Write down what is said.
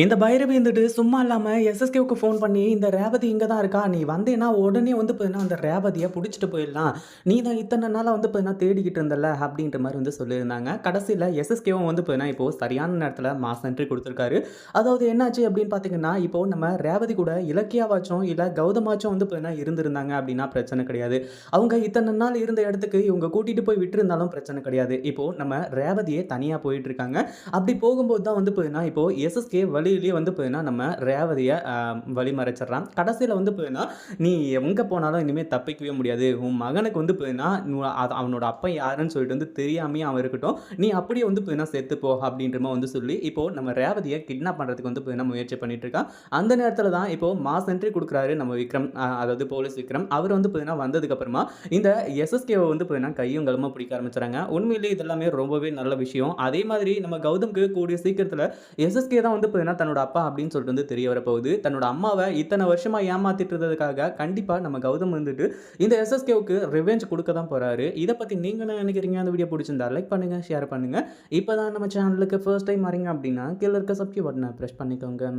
இந்த பைரவி இருந்துட்டு சும்மா இல்லாமல் எஸ்எஸ்கேவுக்கு ஃபோன் பண்ணி இந்த ரேவதி இங்கே தான் இருக்கா? நீ வந்தேன்னா உடனே வந்து பார்த்தீங்கன்னா அந்த ரேவதியை பிடிச்சிட்டு போயிடலாம். நீ தான் இத்தனை நாளாக வந்து பார்த்தீங்கன்னா தேடிக்கிட்டு இருந்தல அப்படின்ற மாதிரி வந்து சொல்லியிருந்தாங்க. கடைசியில் எஸ்எஸ்கேவும் வந்து பார்த்தீங்கன்னா இப்போது சரியான நேரத்தில் மாஸ் என்ட்ரி கொடுத்துருக்காரு. அதாவது என்னாச்சு அப்படின்னு பார்த்தீங்கன்னா இப்போது நம்ம ரேவதி கூட இலக்கியாவாச்சும் இல்லை கௌதமாச்சும் வந்து பார்த்தீங்கன்னா இருந்திருந்தாங்க அப்படின்னா பிரச்சனை கிடையாது. அவங்க இத்தனை நாள் இருந்த இடத்துக்கு இவங்க கூட்டிகிட்டு போய் விட்டுருந்தாலும் பிரச்சனை கிடையாது. இப்போது நம்ம ரேவதியே தனியாக போயிட்டுருக்காங்க அப்படி போகும்போது தான் வந்து பார்த்தீங்கன்னா இப்போது எஸ்எஸ்கே வழியிலேயே வந்து போயினா நம்ம ரேவதியை வழிமறைச்சிட்றான் கடைசியில் வந்து போயினா நீ எங்கே போனாலும் இனிமேல் தப்பிக்கவே முடியாது. உன் மகனுக்கு வந்து போயினா அவனோட அப்பா யாருன்னு சொல்லிட்டு வந்து தெரியாமையே அவன் இருக்கட்டும். நீ அப்படியே வந்து போயினா செத்து போ அப்படின்ற வந்து சொல்லி இப்போது நம்ம ரேவதியை கிட்னாப் பண்ணுறதுக்கு வந்து போயினா முயற்சி பண்ணிட்டு இருக்கான். அந்த நேரத்தில் தான் இப்போது மாஸ் என்ட்ரி கொடுக்குறாரு நம்ம விக்ரம் அதாவது போலீஸ் விக்ரம். அவர் வந்து பார்த்தீங்கன்னா வந்ததுக்கப்புறமா இந்த எஸ்எஸ்கேவை வந்து போயினா கையும் கலமாக பிடிக்க ஆரம்பிச்சுறாங்க உண்மையிலேயே இதெல்லாமே ரொம்பவே நல்ல விஷயம். அதே மாதிரி நம்ம கௌதம்க்கு கூடிய சீக்கிரத்தில் எஸ்எஸ்கே தான் வந்து பார்த்தீங்கன்னா தன்னோட அப்பா அப்படின்னு சொல்லிட்டு வந்து தெரிய வரப்போகுது. தன்னோட அம்மாவை இத்தனை வருஷமாக ஏமாத்திட்டு இருந்ததுக்காக கண்டிப்பாக நம்ம கௌதம் வந்துட்டு இந்த எஸ்எஸ்கேவுக்கு ரிவெஞ்ச் கொடுக்க தான் போகிறாரு இதை பற்றி நீங்கள் என்ன நினைக்கிறீங்க? அந்த வீடியோ பிடிச்சிருந்தா லைக் பண்ணுங்கள் ஷேர் பண்ணுங்கள் இப்போ தான் நம்ம சேனலுக்கு ஃபர்ஸ்ட் டைம் வரீங்க அப்படின்னா கீழே இருக்க சப்ஸ்கிரைப் பட்டனை ப்ரெஸ் பண்ணிக்கோங்க.